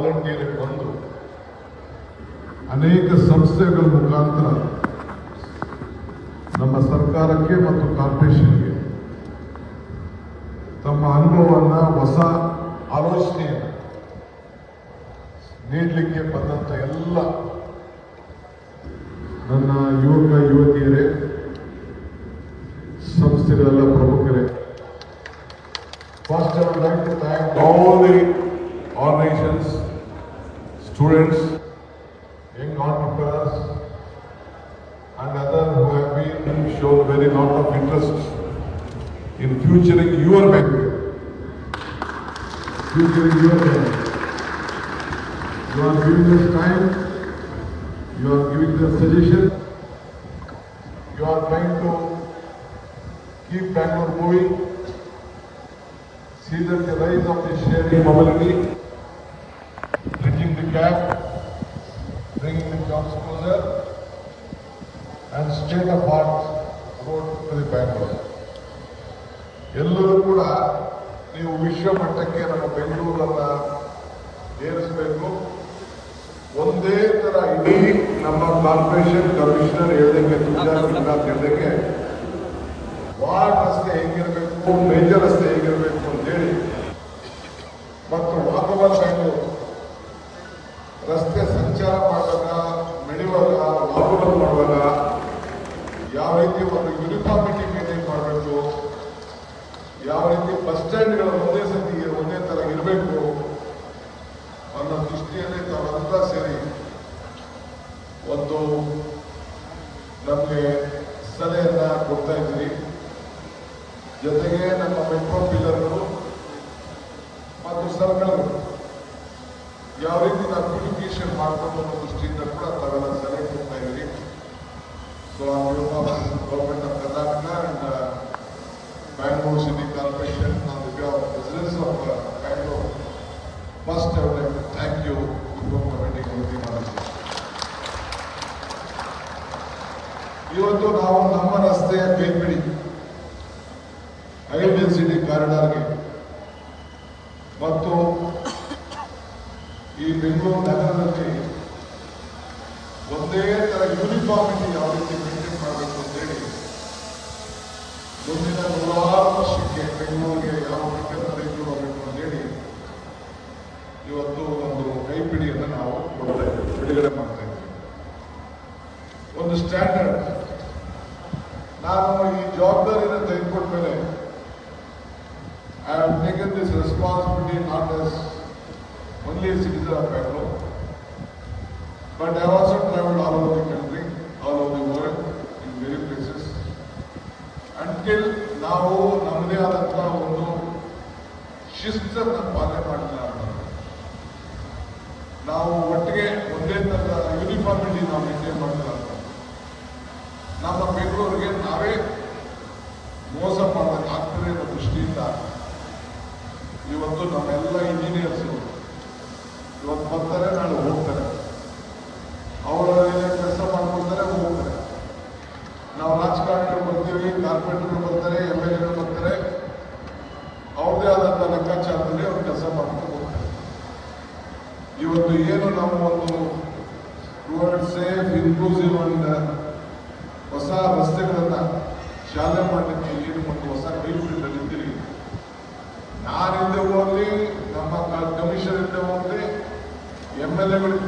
Volunteer ಬಂದು ಅನೇಕ ಸಂಸ್ಥೆಗಳ ಮುಖಾಂತರ ನಮ್ಮ ಸರ್ಕಾರಕ್ಕೆ ಮತ್ತು ಕಾರ್ಪೊರೇಷನ್ಗೆ ತಮ್ಮ ಅನುಭವವನ್ನ, ಹೊಸ ಆಲೋಚನೆಯನ್ನು ನೀಡಲಿಕ್ಕೆ ಬಂದಂತ ಎಲ್ಲ ನನ್ನ ಯುವಕ, ಯುವತಿಯರೇ, ಸಂಸ್ಥೆಗಳೆಲ್ಲ ಪ್ರಮುಖರೇ. First I would like to organizations, students, young entrepreneurs, and others who have been shown very lot of interest in futuring your bank. Futuring your bank. You are giving us time, you are giving the suggestion, you are trying to keep Bangalore moving, see that the rise of the sharing mobility, gap, bringing the jobs closer, and straight of art road to the Bangalore. ಎಲ್ಲರೂ ಕೂಡ ನೀವು ವಿಶ್ವ ಮಟ್ಟಕ್ಕೆ ನಮ್ಮ ಬೆಂಗಳೂರನ್ನ ಏರಿಸಬೇಕು ಒಂದೇ ತರ ಇಡೀ ನಮ್ಮ ಕಾರ್ಪೊರೇಷನ್ ಕಮಿಷನರ್ ಹೇಳ್ದಂಗೆ ತುಳಜಾಪುರ ಅಂತ ಹೇಳ್ದಂಗೆ ವಾರ್ಡ್ ರಸ್ತೆ ಹೇಗಿರಬೇಕು ಮೇಜರ್ ರಸ್ತೆ ಹೇಗಿರಬೇಕು ಅಂತೇಳಿ ರಸ್ತೆ ಸಂಚಾರ ಮಾಡುವಾಗ ನಡೆಯುವಾಗ ವಾಕಬಲ್ ಮಾಡುವಾಗ ಯಾವ ರೀತಿ ಒಂದು ಯೂನಿಫಾರ್ಮಿಟಿ ಮೇಂಟೈನ್ ಮಾಡಬೇಕು, ಯಾವ ರೀತಿ ಬಸ್ ಸ್ಟ್ಯಾಂಡ್ಗಳು ಒಂದೇ ಸತಿ, ಒಂದೇ ತರ ಇರಬೇಕು ಅನ್ನೋ ದೃಷ್ಟಿಯಲ್ಲಿ ತಾವೆಲ್ಲ ಸೇರಿ ಒಂದು ನಮಗೆ ಸಲಹೆಯನ್ನ ಕೊಡ್ತಾ ಇದ್ದೀರಿ. ಜೊತೆಗೆ ನಮ್ಮ ಮೆಟ್ರೋ ಪಿಲ್ಲರ್ಗಳು ಮತ್ತು ಸರ್ಕಲ್ಗಳು ಯಾವ ರೀತಿ ನಾವು ಮಾಡ್ಕೊಂಡು ದೃಷ್ಟಿಯಿಂದ ಕೂಡ ತಾವೆಲ್ಲ ಸಲಹೆ ಕೊಡ್ತಾ ಇದ್ದೀರಿ so government of Karnataka and city corporation on the of of Bangalore first I thank you before committee meeting ಇವತ್ತು ನಾವು ನಮ್ಮ ರಸ್ತೆಯ ಕೈಪಿಡಿ ಹೈ ಡೆನ್ಸಿಟಿ ಕಾರಿಡಾರ್ಗೆ. ಮತ್ತು ಈ ಬೆಂಗಳೂರು ನಗರದಲ್ಲಿ ಒಂದೇ ತರ ಯೂನಿಫಾರ್ಮಿಟಿ ಯಾವ ರೀತಿ ಮೇಂಟೈನ್ ಮಾಡಬೇಕು ಅಂತೇಳಿ ಮುಂದಿನ ನೂರಾರು ವರ್ಷಕ್ಕೆ ಬೆಂಗಳೂರಿಗೆ ಯಾವ ರೀತಿಯ ಬೆಂಗಳೂರು ಅಂತ ಅಂತೇಳಿ ಇವತ್ತು ಒಂದು ಕೈಪಿಡಿಯನ್ನು ನಾವು ಕೊಡ್ತಾ ಬಿಡುಗಡೆ ಮಾಡ್ತಾ ಒಂದು ಸ್ಟ್ಯಾಂಡರ್ಡ್ ನಾನು ಈ ಜವಾಬ್ದಾರಿಯನ್ನು ತೆಗೆದುಕೊಂಡ ಮೇಲೆ I have taken this responsibility not as only a citizen of Bangalore, but I ನಾವು ನಮ್ಮದೇ ಆದಂತಹ ಒಂದು ಶಿಸ್ತನ್ನು ಪಾಲನೆ ಮಾಡ್ತಾ. ನಾವು ಒಟ್ಟಿಗೆ ಒಂದೇ ಥರದ ಯೂನಿಫಾರ್ಮಿಟಿ ನಾವು ಮೇಂಟೈನ್ ಮಾಡ್ತಾ. ನಮ್ಮ ಬೆಂಗಳೂರಿಗೆ ನಾವೇ ಮೋಸ ಮಾಡೋದಕ್ಕೆ ಆಗ್ತದೆ ಅನ್ನೋ ದೃಷ್ಟಿಯಿಂದ ಇವತ್ತು ನಮ್ಮೆಲ್ಲ ಇಂಜಿನಿಯರ್ಸ್ ಇವತ್ತು ಬರ್ತಾರೆ, ನಾಳೆ ಹೋಗ್ತಾರೆ ಅವರ ಕೆಲಸ ಮಾಡ್ಕೊಡ್ತಾರೆ ಹೋಗ್ತಾರೆ ನಾವು ರಾಜಕಾರಣಿಗಳು ಬರ್ತೀವಿ ಕಾರ್ಪೊರೇಟರ್ಗಳು ಬರ್ತಾರೆ ಎಂ ಎಲ್ ಎಗಳು ಬರ್ತಾರೆ. ಅವ್ರದೇ ಆದಂಥ ಲೆಕ್ಕಾಚಾರದಲ್ಲಿ ಅವ್ರು ಕೆಲಸ ಮಾಡ್ಕೊಂಡು ಹೋಗ್ತಾರೆ. ಇವತ್ತು ಏನು ನಾವು ಒಂದು ಟುವರ್ಡ್ ಸೇಫ್ ಇನ್ಕ್ಲೂಸಿವ್ ಅಂಡ್ ಹೊಸ ರಸ್ತೆಗಳನ್ನು ಶಾಲೆ ಮಾಡಲಿಕ್ಕೆ ಏನು ಒಂದು ಹೊಸ ಕೈಪಿಡಿಯಲ್ಲಿದ್ದೀರಿ ನಾನಿಂದ ಹೋಗ್ಲಿ, ನಮ್ಮ ಕಮಿಷನ್ ಇಂದ ಹೋಗಲಿ ಎಂ ಎಲ್ ಎಗಳು